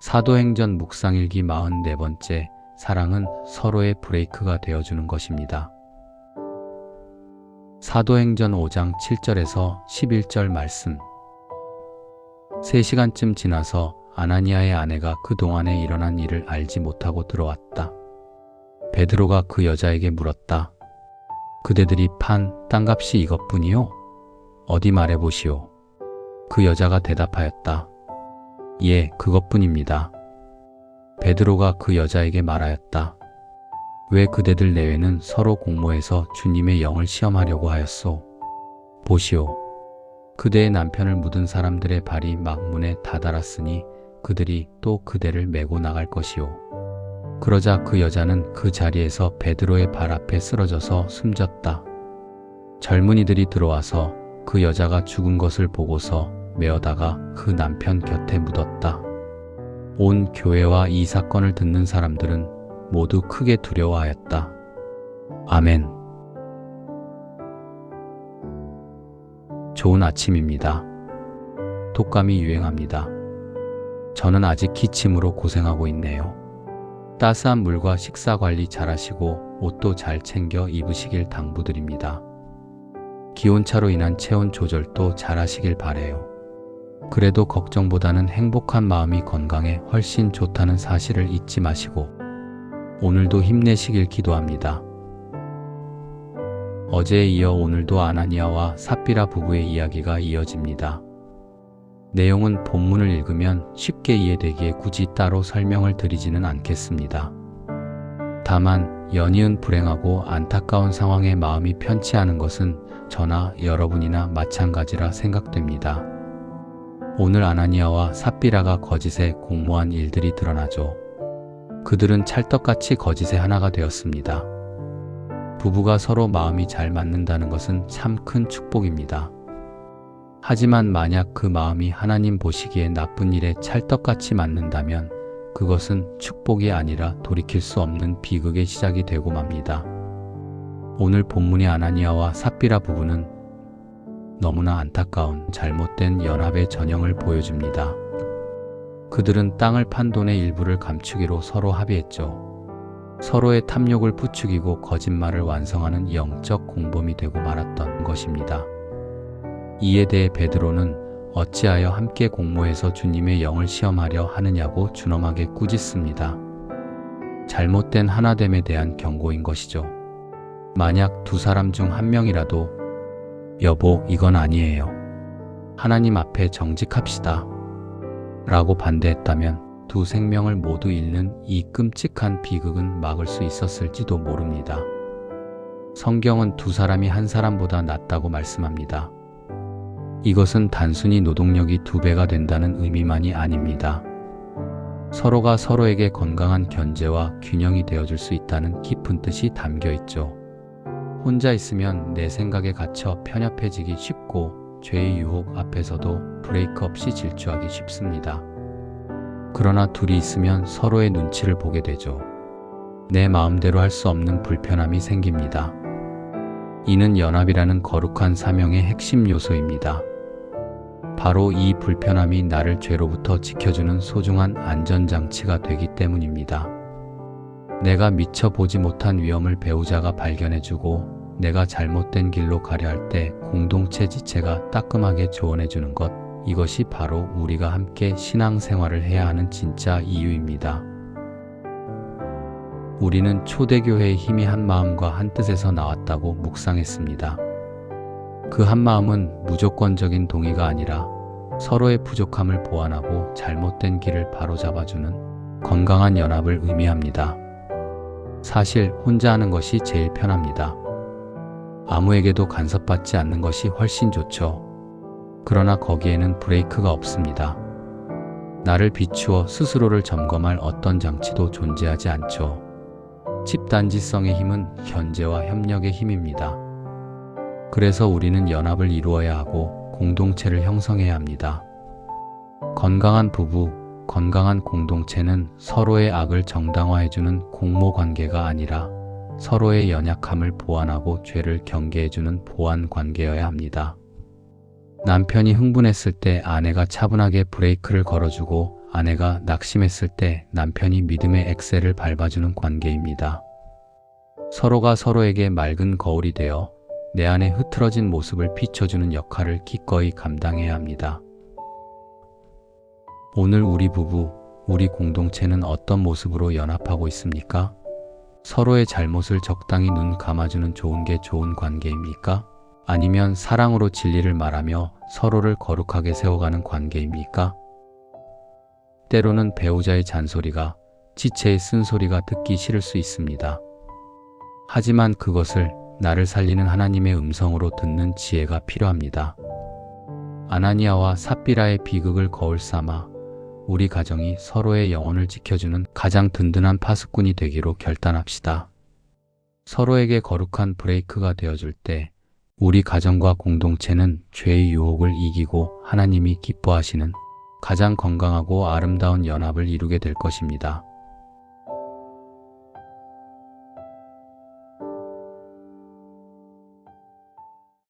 사도행전 묵상일기 44번째 사랑은 서로의 브레이크가 되어주는 것입니다. 사도행전 5장 7절에서 11절 말씀 3시간쯤 지나서 아나니아의 아내가 그동안에 일어난 일을 알지 못하고 들어왔다. 베드로가 그 여자에게 물었다. 그대들이 판 땅값이 이것뿐이요? 어디 말해보시오. 그 여자가 대답하였다. 예, 그것뿐입니다. 베드로가 그 여자에게 말하였다. 왜 그대들 내외는 서로 공모해서 주님의 영을 시험하려고 하였소? 보시오. 그대의 남편을 묻은 사람들의 발이 막문에 다다랐으니 그들이 또 그대를 메고 나갈 것이오. 그러자 그 여자는 그 자리에서 베드로의 발 앞에 쓰러져서 숨졌다. 젊은이들이 들어와서 그 여자가 죽은 것을 보고서 메어다가 그 남편 곁에 묻었다. 온 교회와 이 사건을 듣는 사람들은 모두 크게 두려워하였다. 아멘. 좋은 아침입니다. 독감이 유행합니다. 저는 아직 기침으로 고생하고 있네요. 따스한 물과 식사 관리 잘 하시고 옷도 잘 챙겨 입으시길 당부드립니다. 기온차로 인한 체온 조절도 잘 하시길 바래요. 그래도 걱정보다는 행복한 마음이 건강에 훨씬 좋다는 사실을 잊지 마시고 오늘도 힘내시길 기도합니다. 어제에 이어 오늘도 아나니아와 삽비라 부부의 이야기가 이어집니다. 내용은 본문을 읽으면 쉽게 이해되기에 굳이 따로 설명을 드리지는 않겠습니다. 다만 연이은 불행하고 안타까운 상황에 마음이 편치 않은 것은 저나 여러분이나 마찬가지라 생각됩니다. 오늘 아나니아와 삽비라가 거짓에 공모한 일들이 드러나죠. 그들은 찰떡같이 거짓의 하나가 되었습니다. 부부가 서로 마음이 잘 맞는다는 것은 참 큰 축복입니다. 하지만 만약 그 마음이 하나님 보시기에 나쁜 일에 찰떡같이 맞는다면 그것은 축복이 아니라 돌이킬 수 없는 비극의 시작이 되고 맙니다. 오늘 본문의 아나니아와 삽비라 부부는 너무나 안타까운 잘못된 연합의 전형을 보여줍니다. 그들은 땅을 판 돈의 일부를 감추기로 서로 합의했죠. 서로의 탐욕을 부추기고 거짓말을 완성하는 영적 공범이 되고 말았던 것입니다. 이에 대해 베드로는 어찌하여 함께 공모해서 주님의 영을 시험하려 하느냐고 준엄하게 꾸짖습니다. 잘못된 하나됨에 대한 경고인 것이죠. 만약 두 사람 중 한 명이라도 여보, 이건 아니에요. 하나님 앞에 정직합시다. 라고 반대했다면 두 생명을 모두 잃는 이 끔찍한 비극은 막을 수 있었을지도 모릅니다. 성경은 두 사람이 한 사람보다 낫다고 말씀합니다. 이것은 단순히 노동력이 두 배가 된다는 의미만이 아닙니다. 서로가 서로에게 건강한 견제와 균형이 되어줄 수 있다는 깊은 뜻이 담겨 있죠. 혼자 있으면 내 생각에 갇혀 편협해지기 쉽고 죄의 유혹 앞에서도 브레이크 없이 질주하기 쉽습니다. 그러나 둘이 있으면 서로의 눈치를 보게 되죠. 내 마음대로 할 수 없는 불편함이 생깁니다. 이는 연합이라는 거룩한 사명의 핵심 요소입니다. 바로 이 불편함이 나를 죄로부터 지켜주는 소중한 안전장치가 되기 때문입니다. 내가 미처 보지 못한 위험을 배우자가 발견해주고 내가 잘못된 길로 가려 할 때 공동체 지체가 따끔하게 조언해주는 것, 이것이 바로 우리가 함께 신앙생활을 해야 하는 진짜 이유입니다. 우리는 초대교회의 힘이 한 마음과 한 뜻에서 나왔다고 묵상했습니다. 그 한 마음은 무조건적인 동의가 아니라 서로의 부족함을 보완하고 잘못된 길을 바로잡아주는 건강한 연합을 의미합니다. 사실 혼자 하는 것이 제일 편합니다. 아무에게도 간섭받지 않는 것이 훨씬 좋죠. 그러나 거기에는 브레이크가 없습니다. 나를 비추어 스스로를 점검할 어떤 장치도 존재하지 않죠. 집단지성의 힘은 견제와 협력의 힘입니다. 그래서 우리는 연합을 이루어야 하고 공동체를 형성해야 합니다. 건강한 부부, 건강한 공동체는 서로의 악을 정당화해주는 공모 관계가 아니라 서로의 연약함을 보완하고 죄를 경계해주는 보완 관계여야 합니다. 남편이 흥분했을 때 아내가 차분하게 브레이크를 걸어주고 아내가 낙심했을 때 남편이 믿음의 엑셀을 밟아주는 관계입니다. 서로가 서로에게 맑은 거울이 되어 내 안에 흐트러진 모습을 비춰주는 역할을 기꺼이 감당해야 합니다. 오늘 우리 부부, 우리 공동체는 어떤 모습으로 연합하고 있습니까? 서로의 잘못을 적당히 눈 감아주는 좋은 게 좋은 관계입니까? 아니면 사랑으로 진리를 말하며 서로를 거룩하게 세워가는 관계입니까? 때로는 배우자의 잔소리가 지체의 쓴소리가 듣기 싫을 수 있습니다. 하지만 그것을 나를 살리는 하나님의 음성으로 듣는 지혜가 필요합니다. 아나니아와 삽비라의 비극을 거울 삼아 우리 가정이 서로의 영혼을 지켜주는 가장 든든한 파수꾼이 되기로 결단합시다. 서로에게 거룩한 브레이크가 되어줄 때 우리 가정과 공동체는 죄의 유혹을 이기고 하나님이 기뻐하시는 가장 건강하고 아름다운 연합을 이루게 될 것입니다.